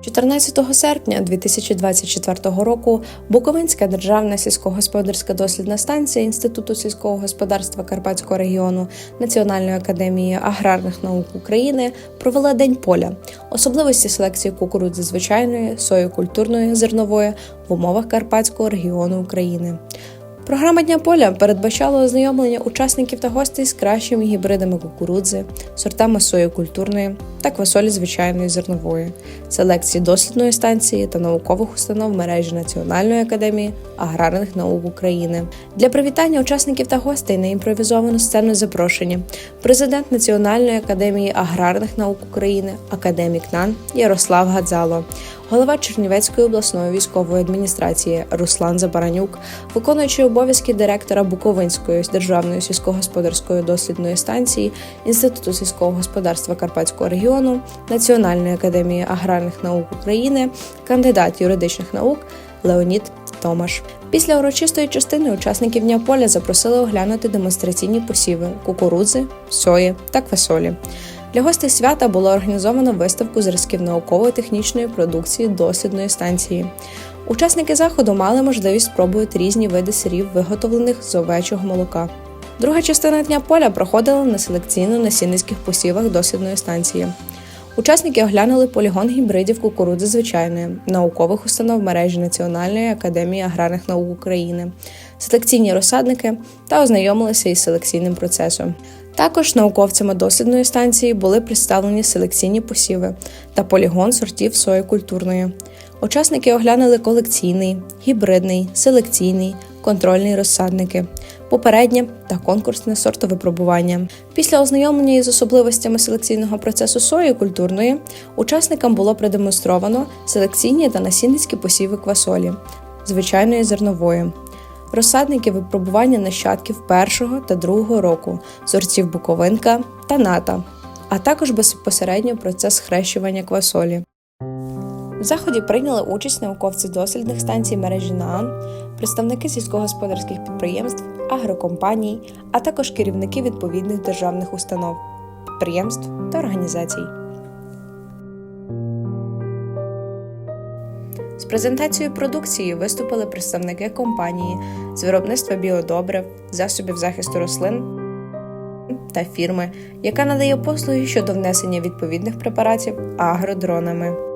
14 серпня 2024 року Буковинська державна сільськогосподарська дослідна станція Інституту сільського господарства Карпатського регіону Національної академії аграрних наук України провела День поля, особливості селекції кукурудзи звичайної, сої культурної, зернової в умовах Карпатського регіону України. Програма Дня поля передбачала ознайомлення учасників та гостей з кращими гібридами кукурудзи, сортами сої культурної та квасолі звичайної зернової, селекції дослідної станції та наукових установ мережі Національної академії аграрних наук України. Для привітання учасників та гостей на імпровізовану сцену запрошені президент Національної академії аграрних наук України, академік НАН Ярослав Гадзало, голова Чернівецької обласної військової адміністрації Руслан Забаранюк, виконуючий обов'язки директора Буковинської державної сільськогосподарської дослідної станції Інституту сільського господарства Карпатського регіону, Національної академії аграрних наук України, кандидат юридичних наук Леонід Томаш. Після урочистої частини учасників Дня поля запросили оглянути демонстраційні посіви кукурудзи, сої та квасолі. Для гостей свята було організовано виставку зразків науково-технічної продукції дослідної станції. Учасники заходу мали можливість спробувати різні види сирів, виготовлених з овечого молока. Друга частина дня поля проходила на селекційно-насінницьких посівах дослідної станції. Учасники оглянули полігон гібридів кукурудзи звичайної, наукових установ мережі Національної академії аграрних наук України, селекційні розсадники та ознайомилися із селекційним процесом. Також науковцями дослідної станції були представлені селекційні посіви та полігон сортів сої культурної. Учасники оглянули колекційний, гібридний, селекційний, контрольний розсадники, попереднє та конкурсне сортовипробування. Після ознайомлення із особливостями селекційного процесу сої культурної учасникам було продемонстровано селекційні та насінницькі посіви квасолі, звичайної зернової. Розсадники випробування нащадків першого та другого року, сортів Буковинка та ната, а також безпосередньо процес хрещування квасолі. В заході прийняли участь науковці дослідних станцій мережі НААН, представники сільськогосподарських підприємств, агрокомпаній, а також керівники відповідних державних установ, підприємств та організацій. З презентацією продукції виступили представники компанії з виробництва біодобрив, засобів захисту рослин та фірми, яка надає послуги щодо внесення відповідних препаратів агродронами.